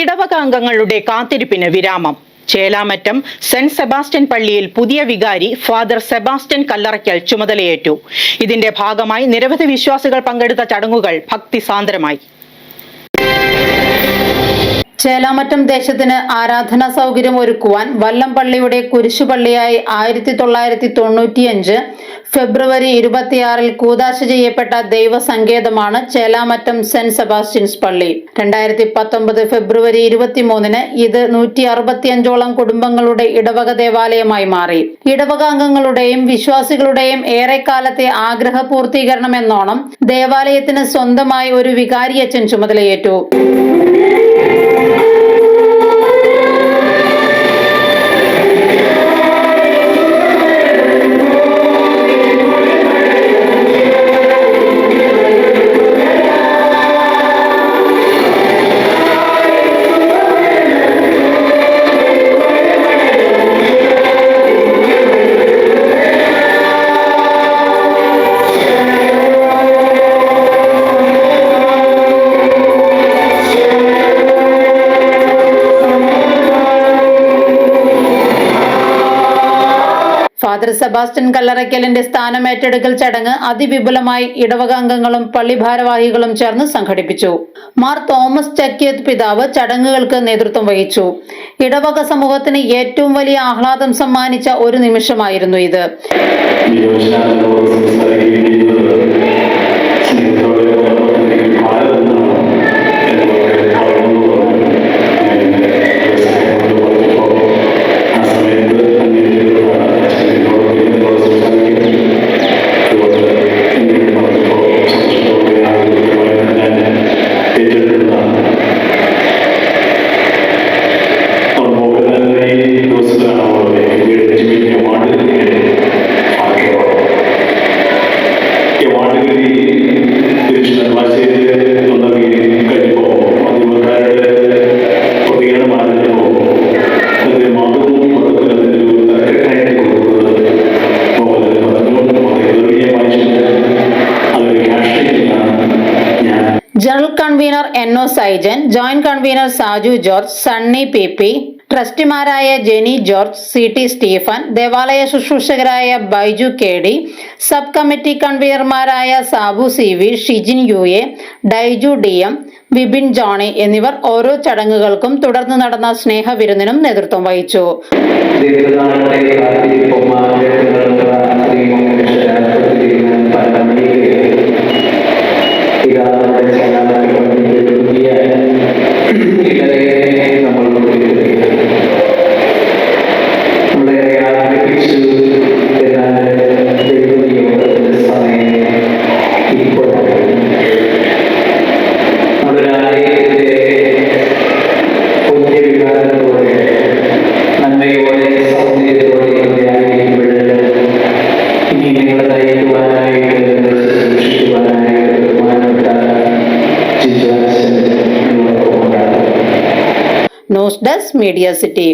ഇടവക അംഗങ്ങളുടെ കാത്തിരിപ്പിന് വിരാമം. ചേലാമറ്റം സെന്റ് സെബാസ്റ്റ്യൻ പള്ളിയിൽ പുതിയ വികാരി ഫാദർ സെബാസ്റ്റ്യൻ കല്ലറയ്ക്കൽ ചുമതലയേറ്റു. ഇതിന്റെ ഭാഗമായി നിരവധി വിശ്വാസികൾ പങ്കെടുത്ത ചടങ്ങുകൾ ഭക്തിസാന്ദ്രമായി. ചേലാമറ്റം ദേശത്തിന് ആരാധനാ സൗകര്യം ഒരുക്കുവാൻ വല്ലംപള്ളിയുടെ കുരിശുപള്ളിയായി ആയിരത്തി തൊള്ളായിരത്തി തൊണ്ണൂറ്റിയഞ്ച് ഫെബ്രുവരി ഇരുപത്തിയാറിൽ കൂതാശ ചെയ്യപ്പെട്ട ദൈവസങ്കേതമാണ് ചേലാമറ്റം സെന്റ് സെബാസ്റ്റ്യൻസ് പള്ളി. രണ്ടായിരത്തി പത്തൊമ്പത് ഫെബ്രുവരി ഇരുപത്തിമൂന്നിന് ഇത് നൂറ്റി അറുപത്തിയഞ്ചോളം കുടുംബങ്ങളുടെ ഇടവക ദേവാലയമായി മാറി. ഇടവക അംഗങ്ങളുടെയും വിശ്വാസികളുടെയും ഏറെക്കാലത്തെ ആഗ്രഹ പൂർത്തീകരണമെന്നോണം ദേവാലയത്തിന് സ്വന്തമായി ഒരു വികാരിയച്ഛൻ ചുമതലയേറ്റു. ഫാദർ സെബാസ്റ്റ്യൻ കല്ലറയ്ക്കലിന്റെ സ്ഥാനം ഏറ്റെടുക്കൽ ചടങ്ങ് അതിവിപുലമായി ഇടവക അംഗങ്ങളും പള്ളി ഭാരവാഹികളും ചേർന്ന് സംഘടിപ്പിച്ചു. മാർ തോമസ് ചക്കിയത് പിതാവ് ചടങ്ങുകൾക്ക് നേതൃത്വം വഹിച്ചു. ഇടവക സമൂഹത്തിന് ഏറ്റവും വലിയ ആഹ്ലാദം സമ്മാനിച്ച ഒരു നിമിഷമായിരുന്നു ഇത്. N O Saijan joint convener Saju George Sunny P P ട്രസ്റ്റിമാരായ Jeny George C T Stephen ദേവാലയ ശുശ്രൂഷകരായ Baiju K D sub committee കൺവീനർമാരായ Sabu C V Shijin U A Daiju D M Vipin Johny എന്നിവർ ഓരോ ചടങ്ങുകൾക്കും തുടർന്ന് നടന്ന സ്നേഹവിരുന്നിനും നേതൃത്വം വഹിച്ചു. ഇതാ നമ്മുടെ ചങ്ങാതി പള്ളിയിൽ പുതിയ ഇടരെ ന്യൂസ് ഡെസ്ക് മീഡിയ സിറ്റി